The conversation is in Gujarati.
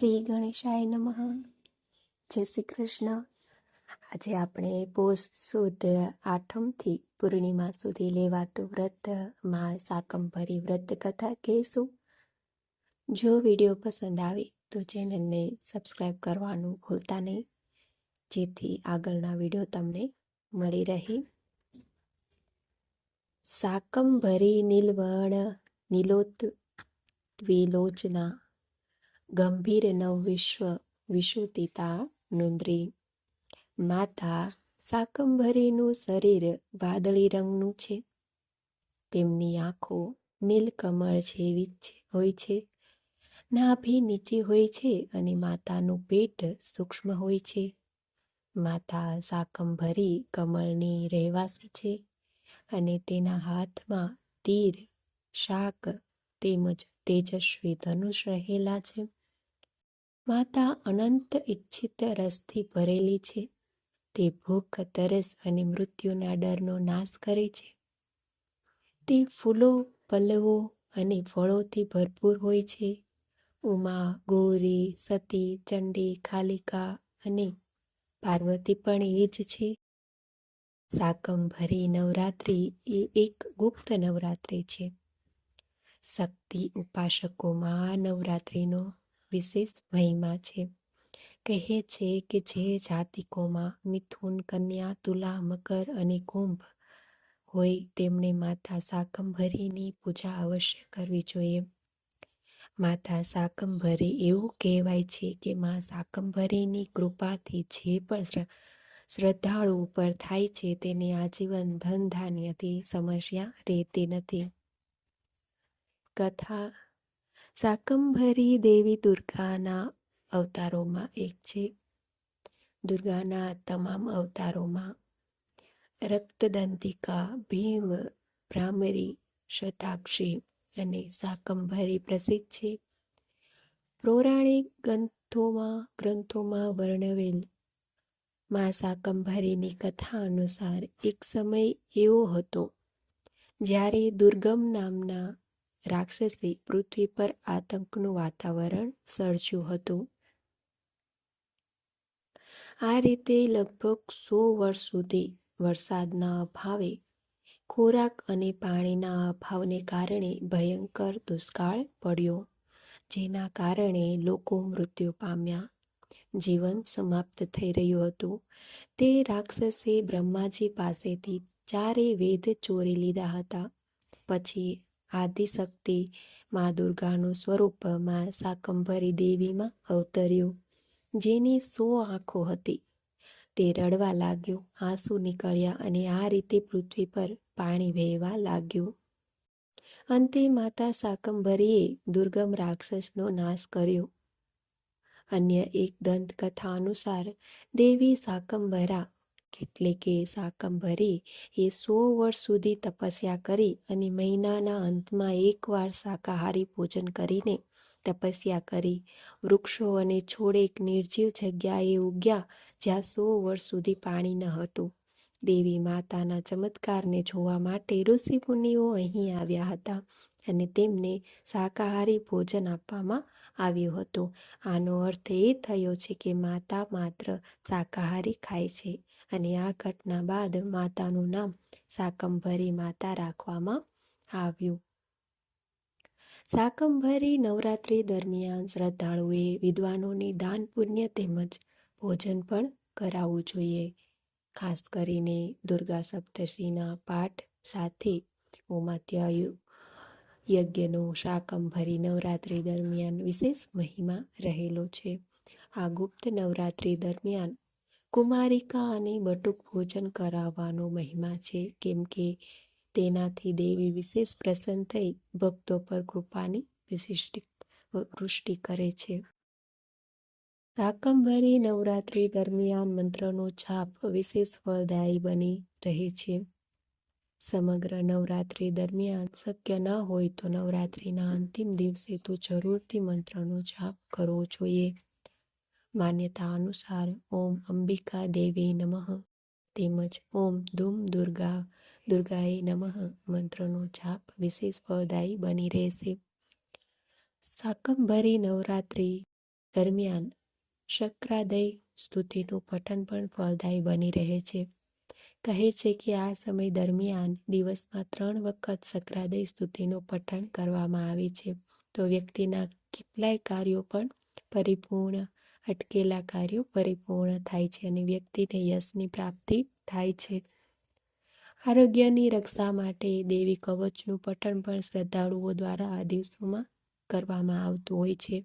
શ્રી ગણેશાય નમઃ. જય શ્રી કૃષ્ણ. આજે આપણે પોષ સુદ આઠમથી પૂર્ણિમા સુધી લેવાતું વ્રતમાં સાકંભરી વ્રત કથા કહેશું. જો વીડિયો પસંદ આવે તો ચેનલને સબસ્ક્રાઈબ કરવાનું ભૂલતા નહીં. જેથી આગળના વીડિયો તમને મળી રહે. સાકંભરી નીલવણ નીલોત, દ્વિલોચના ગંભીર નવ વિશ્વ વિશુતિતા નુંદ્રી માતા સાકંભરીનું શરીર વાદળી રંગનું છે. તેમની આંખો નીલકમળ જેવી હોય છે. નાભી નીચી હોય છે અને માતાનું પેટ સૂક્ષ્મ હોય છે. માતા સાકંભરી કમળની રહેવાસી છે અને તેના હાથમાં તીર, શાક તેમજ તેજસ્વી ધનુષ રહેલા છે. માતા અનંત ઈચ્છિત રસથી ભરેલી છે. તે ભૂખ, તરસ અને મૃત્યુના ડરનો નાશ કરે છે. તે ફૂલો પલ્લવો અને ફળોથી ભરપૂર હોય છે. ઉમા, ગૌરી, સતી, ચંડી, ખાલિકા અને પાર્વતી પણ એ જ છે. સાકંભરી નવરાત્રિ એ એક ગુપ્ત નવરાત્રિ છે. શક્તિ ઉપાસકોમાં નવરાત્રિનો વિશેષ મહિમા છે. કહે છે કે જે જાતિકોમાં મિથુન, કન્યા, તુલા, મકર અને કુંભ હોય તેમણે માતા શાકંભરીની પૂજા અવશ્ય કરવી જોઈએ. માતા શાકંભરી એવું કહેવાય છે કે મા શાકંભરીની કૃપાથી જે પણ શ્રદ્ધાળુ ઉપર થાય છે તેને આજીવન ધન ધાન્યથી સમસ્યા રહેતી નથી. કથા શાકંભરી દેવી દુર્ગાના અવતારોમાં એક છે. દુર્ગાના તમામ અવતારોમાં રક્તદંતિકા, ભીમ, ભ્રામરી, શતાક્ષી અને શાકંભરી પ્રસિદ્ધ છે. પૌરાણિક ગ્રંથોમાં ગ્રંથોમાં વર્ણવેલ મા શાકંભરીની કથા અનુસાર એક સમય એવો હતો જ્યારે દુર્ગમ નામના રાક્ષસે પૃથ્વી પર આતંકનું વાતાવરણ સર્જ્યું હતું. આ રીતે લગભગ સો વર્ષ સુધી વરસાદના અભાવે, ખોરાક અને પાણીના અભાવને કારણે ભયંકર દુષ્કાળ પડ્યો, જેના કારણે લોકો મૃત્યુ પામ્યા. જીવન સમાપ્ત થઈ રહ્યું હતું. તે રાક્ષસે બ્રહ્માજી પાસેથી ચારે વેદ ચોરી લીધા હતા. પછી આદિશક્તિ મા દુર્ગાનું સ્વરૂપ મા શાકંભરી દેવીમાં અવતર્યું. જેની સો આંખો હતી. તે રડવા લાગ્યો, આંસુ નીકળ્યા અને આ રીતે પૃથ્વી પર પાણી વહેવા લાગ્યું. અંતે માતા શાકંભરીએ દુર્ગમ રાક્ષસનો નાશ કર્યો. અન્ય એક દંતકથા અનુસાર દેવી શાકંભરા એટલે કે શાકંભરી એ સો વર્ષ સુધી તપસ્યા કરી અને મહિનાના અંતમાં એકવાર શાકાહારી ભોજન કરીને તપસ્યા કરી. વૃક્ષો અને છોડ એક નિર્જીવ જગ્યાએ ઉગ્યા જ્યાં સો વર્ષ સુધી પાણી ન હતું. દેવી માતાના ચમત્કારને જોવા માટે ઋષિ મુનિઓ અહીં આવ્યા હતા અને તેમને શાકાહારી ભોજન આપવામાં આવ્યું હતું. આનો અર્થ એ થયો છે કે માતા માત્ર શાકાહારી ખાય છે અને આ ઘટના બાદ માતાનું નામ શાકંભરી માતા રાખવામાં આવ્યું. શાકંભરી નવરાત્રિ દરમિયાન શ્રદ્ધાળુએ વિદ્વાનોને દાન, પુણ્ય તેમજ ભોજન પણ કરાવવું જોઈએ. ખાસ કરીને દુર્ગા સપ્તશીના પાઠ સાથે ઉમાત્ય યજ્ઞનો શાકંભરી નવરાત્રિ દરમિયાન વિશેષ મહિમા રહેલો છે. આ ગુપ્ત નવરાત્રિ દરમિયાન કુમારિકા અને બટુક ભોજન કરાવવાનો મહિમા છે. કેમ કે તેનાથી દેવી વિશેષ પ્રસન્ન થઈ ભક્તો પર કૃપાની વિશિષ્ટ, વૃષ્ટિ કરે છે. શાકંભરી નવરાત્રિ દરમિયાન મંત્રનો છાપ વિશેષ ફળદાયી બની રહે છે. સમગ્ર નવરાત્રિ દરમિયાન શક્ય ન હોય તો નવરાત્રિના અંતિમ દિવસે તો જરૂરથી મંત્રનો જાપ કરવો જોઈએ. માન્યતા અનુસાર ઓમ અંબિકા દેવી નમઃ તેમજ ઓમ ધૂમ દુર્ગા દુર્ગાએ નમઃ મંત્રનો જાપ વિશેષ ફળદાયી બની રહેશે. શાકંભરી નવરાત્રિ દરમિયાન શક્રાદય સ્તુતિનું પઠન પણ ફળદાયી બની રહે છે. કહે છે કે આ સમય દરમિયાન દિવસમાં ત્રણ વખત સક્રાદય સ્તુતિનું પઠન કરવામાં આવે છે. તો વ્યક્તિના કેટલાય કાર્યો પણ પરિપૂર્ણ, અટકેલા કાર્યો પરિપૂર્ણ થાય છે અને વ્યક્તિને યશની પ્રાપ્તિ થાય છે. આરોગ્યની રક્ષા માટે દેવી કવચનું પઠન પણ શ્રદ્ધાળુઓ દ્વારા આ દિવસોમાં કરવામાં આવતું હોય છે.